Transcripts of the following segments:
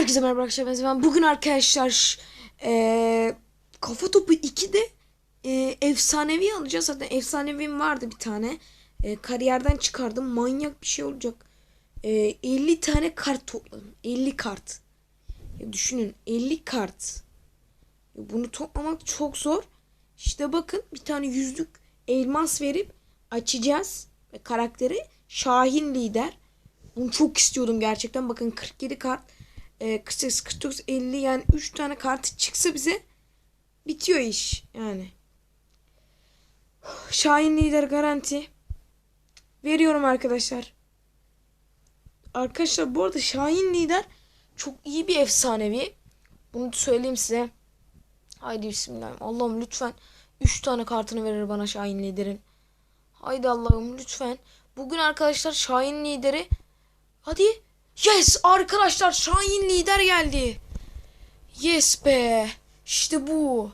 Herkese merhaba arkadaşlar ben Bugün arkadaşlar eee Kafa Topu 2'de eee efsanevi alacağız. Zaten efsanevim vardı bir tane. Eee, kariyerden çıkardım. Manyak bir şey olacak. Eee, 50 tane kart topladım. 50 kart. Ya düşünün 50 kart. Ya bunu toplamak çok zor. İşte bakın bir tane yüzlük elmas verip açacağız. Ve karakteri Şahin Lider. Bunu çok istiyordum gerçekten. Bakın 47 kart. E, 48, 49, 50 yani 3 tane kartı çıksa bize bitiyor iş yani. Şahin lider garanti. Veriyorum arkadaşlar. Arkadaşlar bu arada Şahin lider çok iyi bir efsanevi. Bunu söyleyeyim size. Haydi bismillah. Allah'ım lütfen 3 tane kartını verir bana Şahin liderin. Haydi Allah'ım lütfen. Bugün arkadaşlar Şahin lideri Hadi. Yes arkadaşlar Şahin lider geldi. Yes be. İşte bu.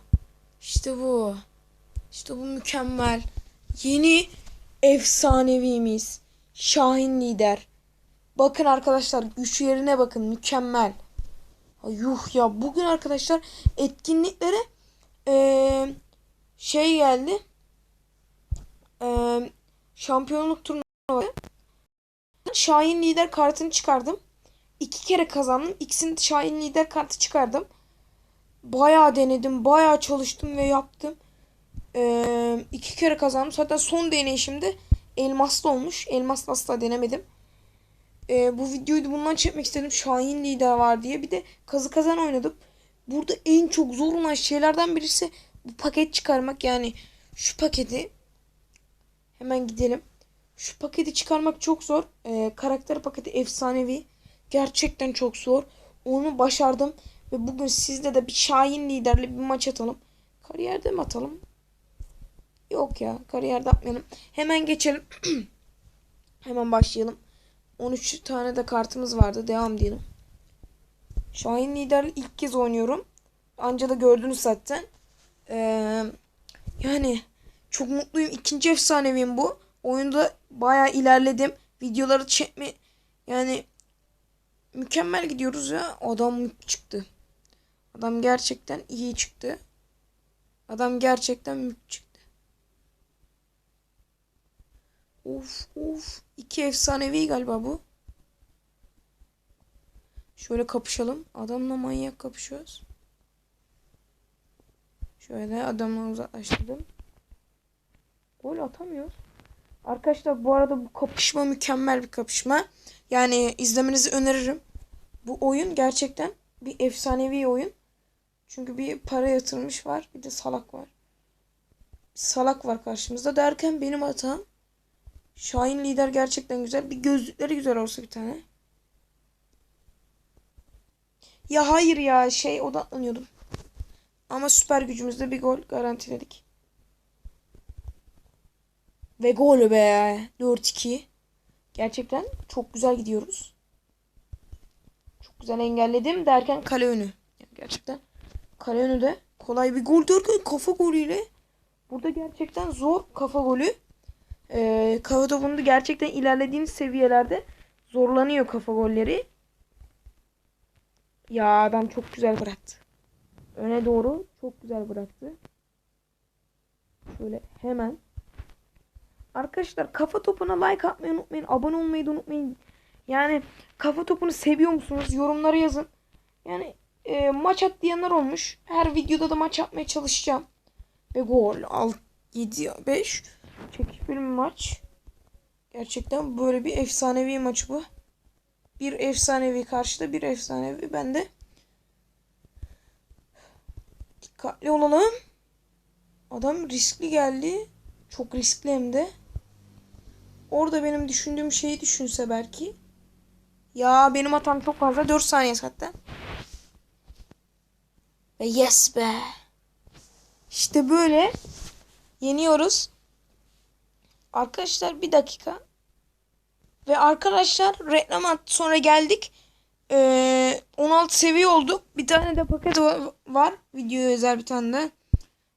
İşte bu. İşte bu mükemmel. Yeni efsanevimiz. Şahin lider. Bakın arkadaşlar güç yerine bakın mükemmel. Yuh ya bugün arkadaşlar etkinliklere eee, şey geldi. Eee, şampiyonluk turnuvası. Şahin lider kartını çıkardım. İki kere kazandım. İkisini Şahin lider kartı çıkardım. Bayağı denedim. Bayağı çalıştım ve yaptım. Ee, iki kere kazandım. Zaten son deneyişimde elmaslı olmuş. Elmaslı asla denemedim. Ee, bu videoyu da bundan çekmek istedim. Şahin lider var diye. Bir de kazı kazan oynadım. Burada en çok zor olan şeylerden birisi bu paket çıkarmak. Yani şu paketi hemen gidelim. Şu paketi çıkarmak çok zor. Ee, karakter paketi efsanevi. Gerçekten çok zor. Onu başardım. Ve bugün sizde de bir Şahin liderli bir maç atalım. Kariyerde mi atalım? Yok ya. Kariyerde atmayalım. Hemen geçelim. Hemen başlayalım. 13 tane de kartımız vardı. Devam diyelim. Şahin liderli ilk kez oynuyorum. Anca da gördünüz zaten. Ee, yani çok mutluyum. İkinci efsanevim bu. Oyunda bayağı ilerledim. Videoları çekme yani mükemmel gidiyoruz ya. Adam çıktı. Adam gerçekten iyi çıktı. Adam gerçekten mük çıktı. Of of. İki efsanevi galiba bu. Şöyle kapışalım. Adamla manyak kapışıyoruz. Şöyle adamla uzaklaştırdım. Gol atamıyor. Arkadaşlar bu arada bu kapışma mükemmel bir kapışma. Yani izlemenizi öneririm. Bu oyun gerçekten bir efsanevi oyun. Çünkü bir para yatırmış var. Bir de salak var. Salak var karşımızda derken benim hatam. Şahin lider gerçekten güzel. Bir gözlükleri güzel olsa bir tane. Ya hayır ya şey odaklanıyordum. Ama süper gücümüzde bir gol garantiledik. Ve gol be. 4-2. Gerçekten çok güzel gidiyoruz. Çok güzel engelledim derken kale önü. Gerçekten kale önü de kolay bir gol derken kafa golüyle. Burada gerçekten zor kafa golü. Ee, kafa topunda gerçekten ilerlediğiniz seviyelerde zorlanıyor kafa golleri. Ya adam çok güzel bıraktı. Öne doğru çok güzel bıraktı. Şöyle hemen Arkadaşlar kafa topuna like atmayı unutmayın. Abone olmayı da unutmayın. Yani kafa topunu seviyor musunuz? Yorumlara yazın. Yani e, maç at diyenler olmuş. Her videoda da maç atmaya çalışacağım. Ve gol. 6, 7, 5. Çekişmeli bir maç. Gerçekten böyle bir efsanevi maç bu. Bir efsanevi karşıda bir efsanevi bende. Dikkatli olalım. Adam riskli geldi. Çok riskli hem de. Orada benim düşündüğüm şeyi düşünse belki. Ya benim hatam çok fazla. 4 saniye zaten. Ve yes be. İşte böyle yeniyoruz. Arkadaşlar bir dakika. Ve arkadaşlar reklam sonra geldik. Ee, 16 seviye olduk. Bir tane de paket var. Videoya özel bir tane de.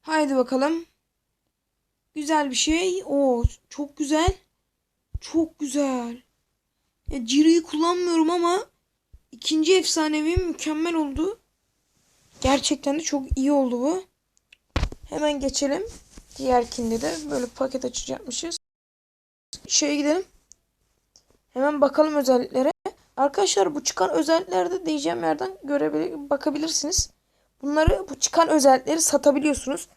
Haydi bakalım. Güzel bir şey. Oo çok güzel. Çok güzel. Ya Ciri'yi kullanmıyorum ama İkinci efsanevi mükemmel oldu. Gerçekten de çok iyi oldu bu. Hemen geçelim. Diğerkinde de böyle paket açacakmışız. Şeye gidelim. Hemen bakalım özelliklere. Arkadaşlar bu çıkan özelliklerde diyeceğim yerden görebilir, bakabilirsiniz. Bunları bu çıkan özellikleri satabiliyorsunuz.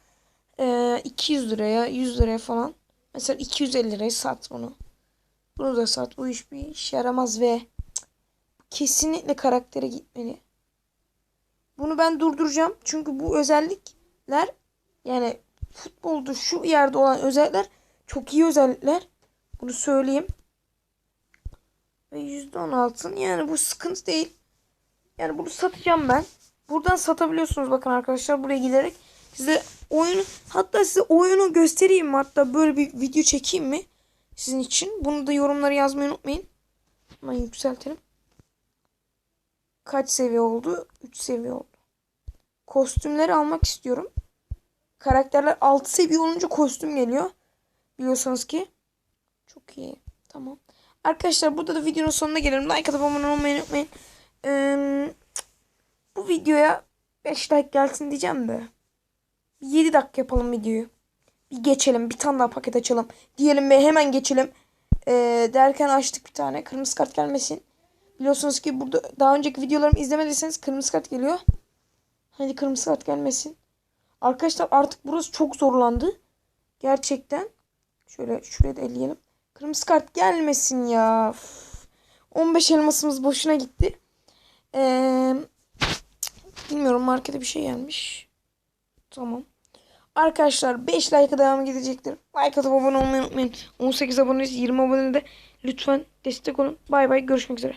Ee, 200 liraya 100 liraya falan. Mesela 250 liraya sat bunu. Bunu da sat. Bu iş bir işe yaramaz ve kesinlikle karaktere gitmeli. Bunu ben durduracağım. Çünkü bu özellikler yani futbolda şu yerde olan özellikler çok iyi özellikler. Bunu söyleyeyim. Ve %16'ın yani bu sıkıntı değil. Yani bunu satacağım ben. Buradan satabiliyorsunuz bakın arkadaşlar buraya giderek. Size oyunu hatta size oyunu göstereyim mi? Hatta böyle bir video çekeyim mi? Sizin için. Bunu da yorumlara yazmayı unutmayın. Hemen yükseltelim. Kaç seviye oldu? 3 seviye oldu. Kostümleri almak istiyorum. Karakterler 6 seviye olunca kostüm geliyor. Biliyorsanız ki. Çok iyi. Tamam. Arkadaşlar burada da videonun sonuna gelelim. Like atıp abone olmayı unutmayın. Ee, bu videoya 5 like gelsin diyeceğim de. Bir 7 dakika yapalım videoyu. Bir geçelim. Bir tane daha paket açalım. Diyelim ve hemen geçelim. Ee, derken açtık bir tane. Kırmızı kart gelmesin. Biliyorsunuz ki burada daha önceki videolarımı izlemediyseniz kırmızı kart geliyor. Hadi kırmızı kart gelmesin. Arkadaşlar artık burası çok zorlandı. Gerçekten. Şöyle şuraya da elleyelim. Kırmızı kart gelmesin ya. Üf. 15 elmasımız boşuna gitti. Ee, bilmiyorum markete bir şey gelmiş. Tamam. Arkadaşlar 5 like'a devam gidecektir. Like atıp abone olmayı unutmayın. 18 aboneyiz 20 abone de lütfen destek olun. Bay bay görüşmek üzere.